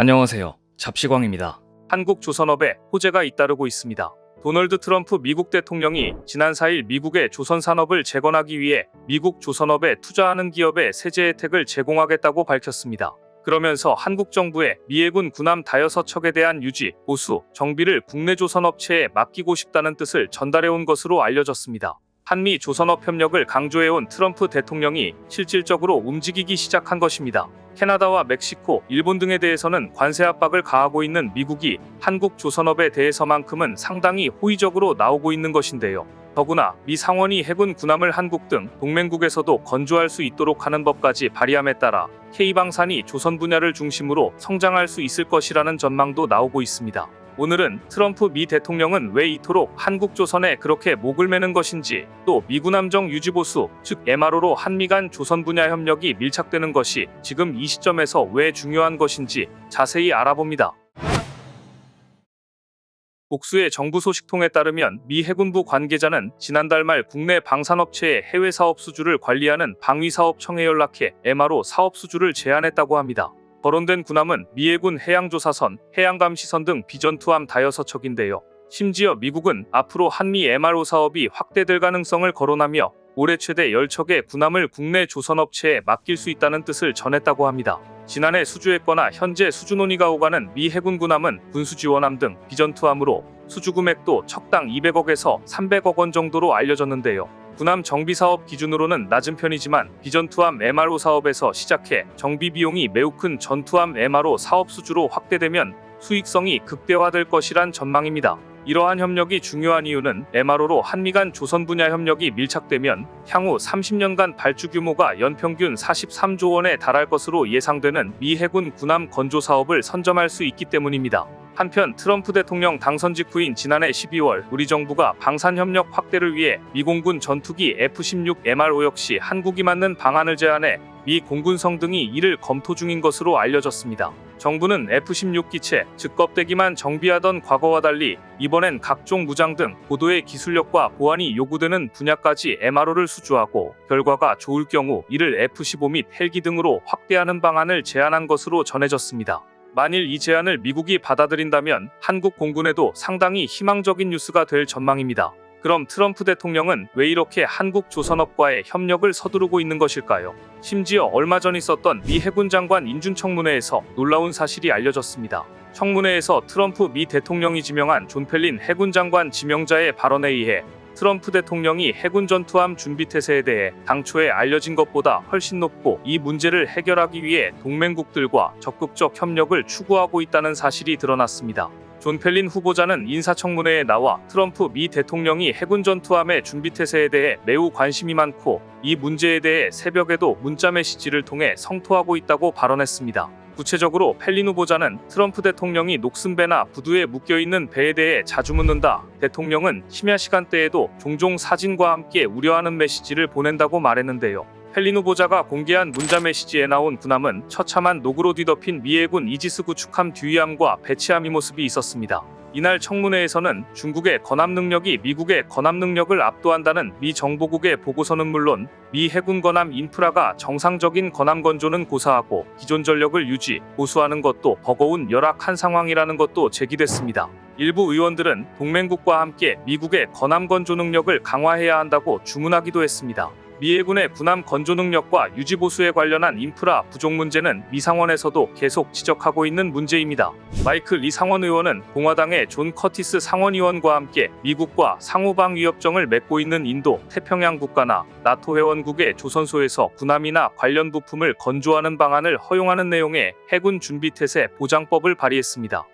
안녕하세요. 잡시광입니다. 한국 조선업에 호재가 잇따르고 있습니다. 도널드 트럼프 미국 대통령이 지난 4일 미국의 조선 산업을 재건하기 위해 미국 조선업에 투자하는 기업에 세제 혜택을 제공하겠다고 밝혔습니다. 그러면서 한국 정부의 미해군 군함 다여섯 척에 대한 유지, 보수, 정비를 국내 조선업체에 맡기고 싶다는 뜻을 전달해온 것으로 알려졌습니다. 한미 조선업 협력을 강조해온 트럼프 대통령이 실질적으로 움직이기 시작한 것입니다. 캐나다와 멕시코, 일본 등에 대해서는 관세 압박을 가하고 있는 미국이 한국 조선업에 대해서만큼은 상당히 호의적으로 나오고 있는 것인데요. 더구나 미 상원이 해군 군함을 한국 등 동맹국에서도 건조할 수 있도록 하는 법까지 발의함에 따라 K방산이 조선 분야를 중심으로 성장할 수 있을 것이라는 전망도 나오고 있습니다. 오늘은 트럼프 미 대통령은 왜 이토록 한국 조선에 그렇게 목을 매는 것인지 또 미군함정 유지보수 즉 MRO로 한미 간 조선 분야 협력이 밀착되는 것이 지금 이 시점에서 왜 중요한 것인지 자세히 알아봅니다. 복수의 정부 소식통에 따르면 미 해군부 관계자는 지난달 말 국내 방산업체의 해외 사업 수주를 관리하는 방위사업청에 연락해 MRO 사업 수주를 제안했다고 합니다. 거론된 군함은 미해군 해양조사선, 해양감시선 등 비전투함 다여섯 척인데요. 심지어 미국은 앞으로 한미 MRO 사업이 확대될 가능성을 거론하며 올해 최대 10척의 군함을 국내 조선업체에 맡길 수 있다는 뜻을 전했다고 합니다. 지난해 수주했거나 현재 수주 논의가 오가는 미 해군 군함은 군수 지원함 등 비전투함으로 수주 금액도 척당 200억에서 300억 원 정도로 알려졌는데요. 군함 정비 사업 기준으로는 낮은 편이지만 비전투함 MRO 사업에서 시작해 정비 비용이 매우 큰 전투함 MRO 사업 수주로 확대되면 수익성이 극대화될 것이란 전망입니다. 이러한 협력이 중요한 이유는 MRO로 한미 간 조선 분야 협력이 밀착되면 향후 30년간 발주 규모가 연평균 43조 원에 달할 것으로 예상되는 미 해군 군함 건조 사업을 선점할 수 있기 때문입니다. 한편 트럼프 대통령 당선 직후인 지난해 12월 우리 정부가 방산 협력 확대를 위해 미 공군 전투기 F-16 MRO 역시 한국이 맞는 방안을 제안해 미 공군성 등이 이를 검토 중인 것으로 알려졌습니다. 정부는 F-16 기체, 즉 껍데기만 정비하던 과거와 달리 이번엔 각종 무장 등 고도의 기술력과 보안이 요구되는 분야까지 MRO를 수주하고 결과가 좋을 경우 이를 F-15 및 헬기 등으로 확대하는 방안을 제안한 것으로 전해졌습니다. 만일 이 제안을 미국이 받아들인다면 한국 공군에도 상당히 희망적인 뉴스가 될 전망입니다. 그럼 트럼프 대통령은 왜 이렇게 한국 조선업과의 협력을 서두르고 있는 것일까요? 심지어 얼마 전 있었던 미 해군 장관 인준 청문회에서 놀라운 사실이 알려졌습니다. 청문회에서 트럼프 미 대통령이 지명한 존 펠린 해군 장관 지명자의 발언에 의해 트럼프 대통령이 해군 전투함 준비 태세에 대해 당초에 알려진 것보다 훨씬 높고 이 문제를 해결하기 위해 동맹국들과 적극적 협력을 추구하고 있다는 사실이 드러났습니다. 존 펠린 후보자는 인사청문회에 나와 트럼프 미 대통령이 해군 전투함의 준비 태세에 대해 매우 관심이 많고 이 문제에 대해 새벽에도 문자 메시지를 통해 성토하고 있다고 발언했습니다. 구체적으로 펠린 후보자는 트럼프 대통령이 녹슨 배나 부두에 묶여 있는 배에 대해 자주 묻는다. 대통령은 심야 시간대에도 종종 사진과 함께 우려하는 메시지를 보낸다고 말했는데요. 펠린 후보자가 공개한 문자 메시지에 나온 군함은 처참한 녹으로 뒤덮인 미해군 이지스 구축함 듀이함과 배치함이 모습이 있었습니다. 이날 청문회에서는 중국의 건함 능력이 미국의 건함 능력을 압도한다는 미 정보국의 보고서는 물론 미 해군 건함 인프라가 정상적인 건함 건조는 고사하고 기존 전력을 유지, 보수하는 것도 버거운 열악한 상황이라는 것도 제기됐습니다. 일부 의원들은 동맹국과 함께 미국의 건함 건조 능력을 강화해야 한다고 주문하기도 했습니다. 미 해군의 군함 건조 능력과 유지 보수에 관련한 인프라 부족 문제는 미 상원에서도 계속 지적하고 있는 문제입니다. 마이크 리 상원 의원은 공화당의 존 커티스 상원 의원과 함께 미국과 상호방 위협정을 맺고 있는 인도, 태평양 국가나 나토 회원국의 조선소에서 군함이나 관련 부품을 건조하는 방안을 허용하는 내용의 해군 준비 태세 보장법을 발의했습니다.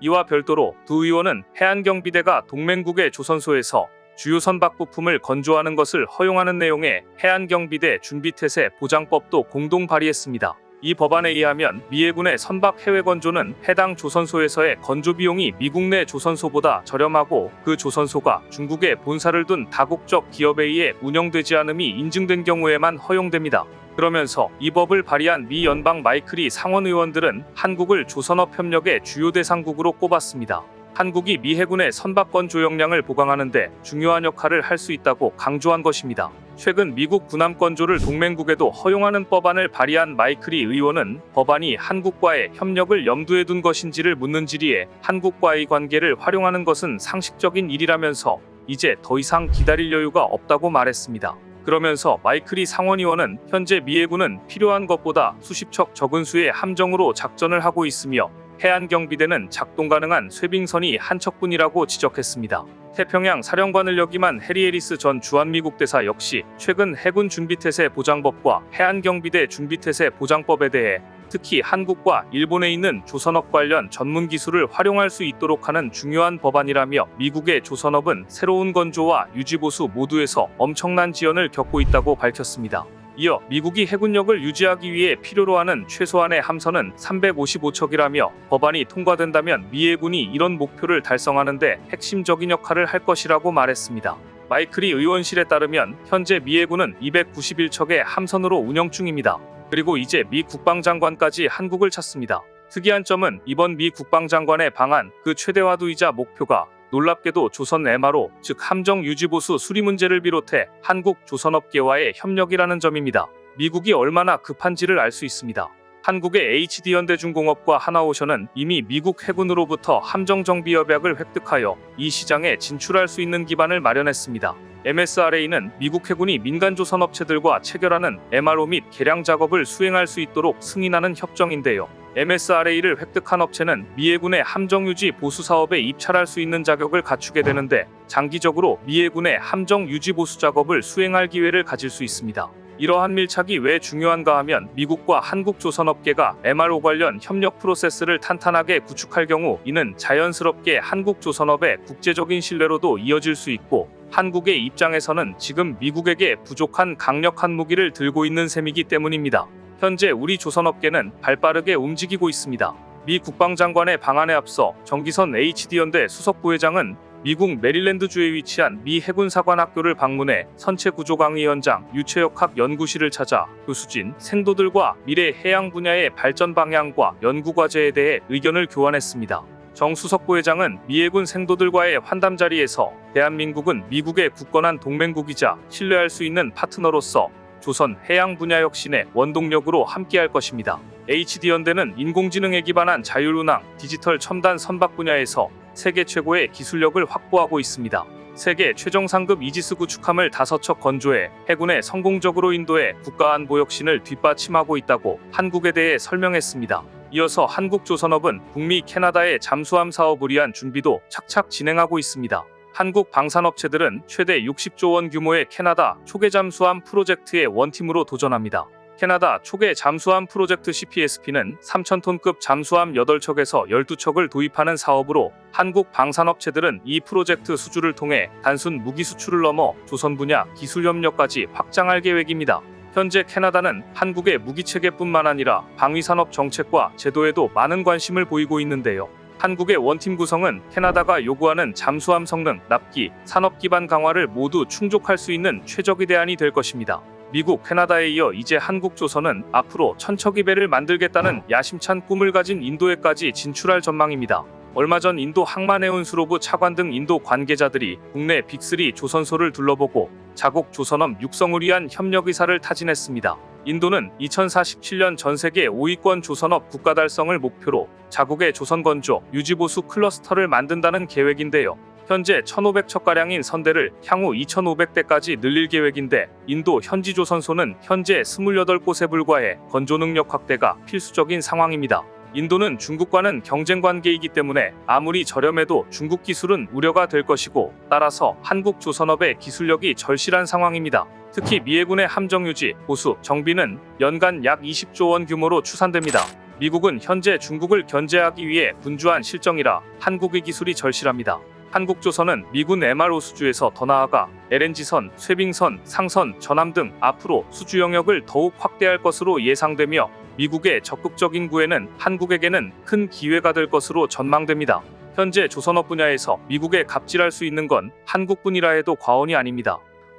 이와 별도로 두 의원은 해안경비대가 동맹국의 조선소에서 주요 선박 부품을 건조하는 것을 허용하는 내용의 해안경비대 준비태세 보장법도 공동 발의했습니다. 이 법안에 의하면 미 해군의 선박 해외 건조는 해당 조선소에서의 건조 비용이 미국 내 조선소보다 저렴하고 그 조선소가 중국에 본사를 둔 다국적 기업에 의해 운영되지 않음이 인증된 경우에만 허용됩니다. 그러면서 이 법을 발의한 미 연방 마이클이 상원 의원들은 한국을 조선업 협력의 주요 대상국으로 꼽았습니다. 한국이 미 해군의 선박권 조역량을 보강하는 데 중요한 역할을 할 수 있다고 강조한 것입니다. 최근 미국 군함 건조를 동맹국에도 허용하는 법안을 발의한 마이클이 의원은 법안이 한국과의 협력을 염두에 둔 것인지를 묻는 질의에 한국과의 관계를 활용하는 것은 상식적인 일이라면서 이제 더 이상 기다릴 여유가 없다고 말했습니다. 그러면서 마이클이 상원의원은 현재 미 해군은 필요한 것보다 수십 척 적은 수의 함정으로 작전을 하고 있으며 해안경비대는 작동 가능한 쇄빙선이 한 척뿐이라고 지적했습니다. 태평양 사령관을 역임한 해리 해리스 전 주한미국 대사 역시 최근 해군 준비태세 보장법과 해안경비대 준비태세 보장법에 대해 특히 한국과 일본에 있는 조선업 관련 전문 기술을 활용할 수 있도록 하는 중요한 법안이라며 미국의 조선업은 새로운 건조와 유지보수 모두에서 엄청난 지연을 겪고 있다고 밝혔습니다. 이어 미국이 해군력을 유지하기 위해 필요로 하는 최소한의 함선은 355척이라며 법안이 통과된다면 미 해군이 이런 목표를 달성하는데 핵심적인 역할을 할 것이라고 말했습니다. 마이클이 의원실에 따르면 현재 미 해군은 291척의 함선으로 운영 중입니다. 그리고 이제 미 국방장관까지 한국을 찾습니다. 특이한 점은 이번 미 국방장관의 방안 그 최대화두이자 목표가 놀랍게도 조선 MRO 즉 함정 유지보수 수리 문제를 비롯해 한국 조선업계와의 협력이라는 점입니다. 미국이 얼마나 급한지를 알 수 있습니다. 한국의 HD현대중공업과 하나오션은 이미 미국 해군으로부터 함정 정비 협약을 획득하여 이 시장에 진출할 수 있는 기반을 마련했습니다. MSRA는 미국 해군이 민간 조선 업체들과 체결하는 MRO 및 개량 작업을 수행할 수 있도록 승인하는 협정인데요. MSRA를 획득한 업체는 미 해군의 함정 유지 보수 사업에 입찰할 수 있는 자격을 갖추게 되는데 장기적으로 미 해군의 함정 유지 보수 작업을 수행할 기회를 가질 수 있습니다. 이러한 밀착이 왜 중요한가 하면 미국과 한국 조선업계가 MRO 관련 협력 프로세스를 탄탄하게 구축할 경우 이는 자연스럽게 한국 조선업의 국제적인 신뢰로도 이어질 수 있고 한국의 입장에서는 지금 미국에게 부족한 강력한 무기를 들고 있는 셈이기 때문입니다. 현재 우리 조선업계는 발빠르게 움직이고 있습니다. 미 국방장관의 방안에 앞서 정기선 HD연대 수석 부회장은 미국 메릴랜드주에 위치한 미 해군사관학교를 방문해 선체 구조 강의원장 유채역학 연구실을 찾아 교수진, 생도들과 미래 해양 분야의 발전 방향과 연구 과제에 대해 의견을 교환했습니다. 정 수석 부회장은 미 해군 생도들과의 환담 자리에서 대한민국은 미국의 굳건한 동맹국이자 신뢰할 수 있는 파트너로서 조선 해양 분야 혁신의 원동력으로 함께할 것입니다. HD연대는 인공지능에 기반한 자율운항, 디지털 첨단 선박 분야에서 세계 최고의 기술력을 확보하고 있습니다. 세계 최정 상급 이지스 구축함을 5척 건조해 해군에 성공적으로 인도해 국가 안보 혁신을 뒷받침하고 있다고 한국에 대해 설명했습니다. 이어서 한국조선업은 북미 캐나다의 잠수함 사업을 위한 준비도 착착 진행하고 있습니다. 한국 방산업체들은 최대 60조 원 규모의 캐나다 초계 잠수함 프로젝트의 원팀으로 도전합니다. 캐나다 초계 잠수함 프로젝트 CPSP는 3,000톤급 잠수함 8척에서 12척을 도입하는 사업으로 한국 방산업체들은 이 프로젝트 수주를 통해 단순 무기 수출을 넘어 조선 분야 기술 협력까지 확장할 계획입니다. 현재 캐나다는 한국의 무기 체계뿐만 아니라 방위산업 정책과 제도에도 많은 관심을 보이고 있는데요. 한국의 원팀 구성은 캐나다가 요구하는 잠수함 성능, 납기, 산업 기반 강화를 모두 충족할 수 있는 최적의 대안이 될 것입니다. 미국, 캐나다에 이어 이제 한국 조선은 앞으로 천척이 배를 만들겠다는 야심찬 꿈을 가진 인도에까지 진출할 전망입니다. 얼마 전 인도 항만해운 수로부 차관 등 인도 관계자들이 국내 빅3 조선소를 둘러보고 자국 조선업 육성을 위한 협력 의사를 타진했습니다. 인도는 2047년 전 세계 5위권 조선업 국가 달성을 목표로 자국의 조선 건조 유지보수 클러스터를 만든다는 계획인데요. 현재 1,500척가량인 선대를 향후 2,500대까지 늘릴 계획인데 인도 현지 조선소는 현재 28곳에 불과해 건조 능력 확대가 필수적인 상황입니다. 인도는 중국과는 경쟁 관계이기 때문에 아무리 저렴해도 중국 기술은 우려가 될 것이고 따라서 한국 조선업의 기술력이 절실한 상황입니다. 특히 미해군의 함정 유지, 보수, 정비는 연간 약 20조 원 규모로 추산됩니다. 미국은 현재 중국을 견제하기 위해 분주한 실정이라 한국의 기술이 절실합니다. 한국조선은 미군 MRO 수주에서 더 나아가 LNG선, 쇄빙선, 상선, 전함 등 앞으로 수주 영역을 더욱 확대할 것으로 예상되며 미국의 적극적인 구애는 한국에게는 큰 기회가 될 것으로 전망됩니다. 현재 조선업 분야에서 미국에 갑질할 수 있는 건 한국뿐이라 해도 과언이 아닙니다.